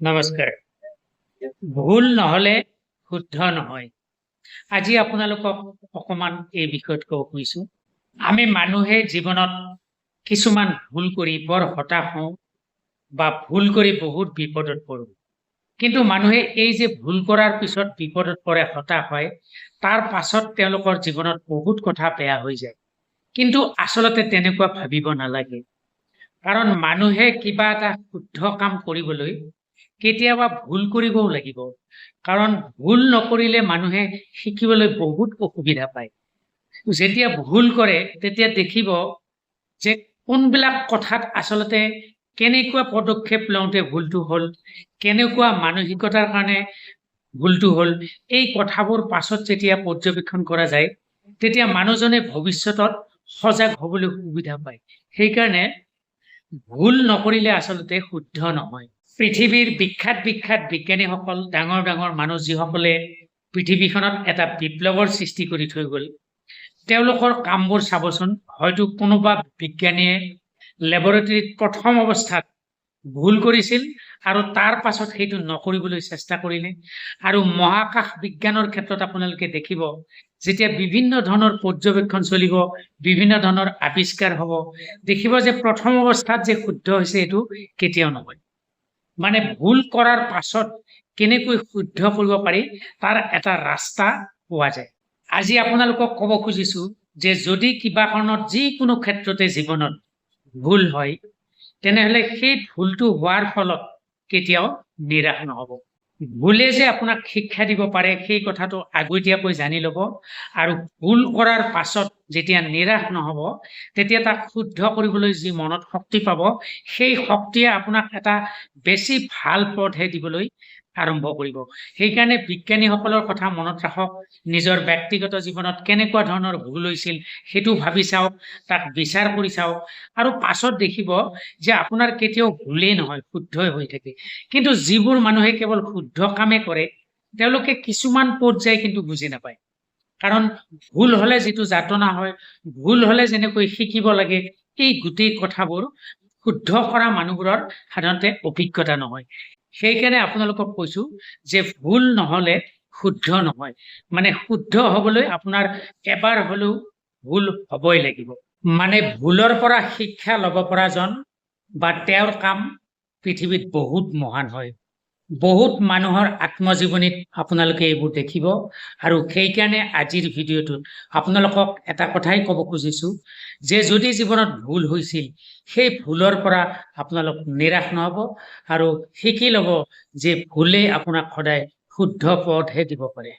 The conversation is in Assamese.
নমস্কাৰ। ভুল নহলে শুদ্ধ নহয়। আজি আপোনালোকক অকমান এই বিষয়ত ক'ব খুজিছো। আমি মানুহে জীৱনত কিছুমান ভুল কৰি বৰ হতাশ হওঁ বা ভুল কৰি বহুত বিপদত পৰোঁ। কিন্তু মানুহে এই যে ভুল কৰাৰ পিছত বিপদত পৰে হতাশ হয় তাৰ পাছত তেওঁলোকৰ জীৱনত বহুত কথা বেয়া হৈ যায়। কিন্তু আচলতে তেনেকুৱা ভাবিব নালাগে। কাৰণ মানুহে কিবা এটা শুদ্ধ কাম কৰিবলৈ কেতিয়াবা ভুল কৰিবও লাগিব। কাৰণ ভুল নকৰিলে মানুহে শিকিবলৈ বহুত অসুবিধা পায়। যেতিয়া ভুল কৰে তেতিয়া দেখিব যে কোনবিলাক কথাত আচলতে কেনেকুৱা পদক্ষেপ লওঁতে ভুলটো হ'ল কেনেকুৱা মানসিকতাৰ কাৰণে ভুলটো হ'ল এই কথাবোৰ পাছত যেতিয়া পৰ্যবেক্ষণ কৰা যায় তেতিয়া মানুহজনে ভৱিষ্যতত সজাগ হ'বলৈ সুবিধা পায়। সেইকাৰণে ভুল নকৰিলে আচলতে শুদ্ধ নহয়। পৃথিৱীৰ বিখ্যাত বিখ্যাত বিজ্ঞানীসকল, ডাঙৰ ডাঙৰ মানুহ যিসকলে পৃথিৱীখনত এটা বিপ্লৱৰ সৃষ্টি কৰি থৈ গ'ল, তেওঁলোকৰ কামবোৰ চাবচোন, হয়তো কোনোবা বিজ্ঞানীয়ে লেবৰেটৰীত প্ৰথম অৱস্থাত ভুল কৰিছিল আৰু তাৰ পাছত সেইটো নকৰিবলৈ চেষ্টা কৰিলে। আৰু মহাকাশ বিজ্ঞানৰ ক্ষেত্ৰত আপোনালোকে দেখিব, যেতিয়া বিভিন্ন ধৰণৰ পৰ্যবেক্ষণ চলিব, বিভিন্ন ধৰণৰ আৱিষ্কাৰ হ'ব, দেখিব যে প্ৰথম অৱস্থাত যে শুদ্ধ হৈছে, এইটো কেতিয়াও নহয়। মানে ভুল কৰাৰ পাছত কেনেকৈ শুদ্ধ কৰিব পাৰি তাৰ এটা ৰাস্তা পোৱা যায়। আজি আপোনালোকক ক'ব খুজিছো যে যদি কিবা কাৰণত যিকোনো ক্ষেত্ৰতে জীৱনত ভুল হয় তেনেহলে সেই ভুলটো হোৱাৰ ফলত কেতিয়াও নিৰাশ নহব। ভুলে যে আপোনাক শিক্ষা দিব পাৰে সেই কথাটো আগতীয়াকৈ জানি ল'ব আৰু ভুল কৰাৰ পাছত যেতিয়া নিৰাশ নহব, তেতিয়া তাক শুদ্ধ কৰিবলৈ যি মনত শক্তি পাব, সেই শক্তিয়ে আপোনাক এটা বেছি ভালো পথহে দিবলৈ আৰম্ভ কৰিব। সেইকাৰণে বিজ্ঞানীসকলৰ কথা মনত ৰাখক, নিজৰ ব্যক্তিগত জীৱনত কেনেকুৱা ধৰণৰ ভুল হৈছিল সেইটো ভাবি চাওক, তাক বিচাৰ কৰি চাওক, আৰু পাছত দেখিব যে আপোনাৰ কেতিয়াও ভুলেই নহয়, শুদ্ধই হৈ থাকে। কিন্তু যিবোৰ মানুহে কেৱল শুদ্ধ কামে কৰে, তেওঁলোকে কিছুমান পৰ্যায় কিন্তু বুজি নাপায়। কাৰণ ভুল হলে যিটো যাতনা হয়, ভুল হলে যেনেকৈ শিকিব লাগে, এই গোটেই কথাবোৰ শুদ্ধ কৰা মানুহবোৰৰ সাধাৰণতে অভিজ্ঞতা নহয়। সেইকাৰণে আপোনালোকক কৈছো যে ভুল নহলে শুদ্ধ নহয়। মানে শুদ্ধ হবলৈ আপোনাৰ এবাৰ হলেও ভুল হবই লাগিব। মানে ভুলৰ পৰা শিক্ষা লব পৰাজন বা তেওঁৰ কাম পৃথিৱীত বহুত মহান হয়। বহুত মানুহৰ আত্মজীৱনীত আপোনালোকে এইবোৰ দেখিব আৰু সেইকাৰণে আজিৰ ভিডিঅ'টোত আপোনালোকক এটা কথাই ক'ব খুজিছো যে যদি জীৱনত ভুল হৈছিল সেই ভুলৰ পৰা আপোনালোক নিৰাশ নহব আৰু শিকি ল'ব যে ভুলেই আপোনাক সদায় শুদ্ধ পথহে দিব পাৰে।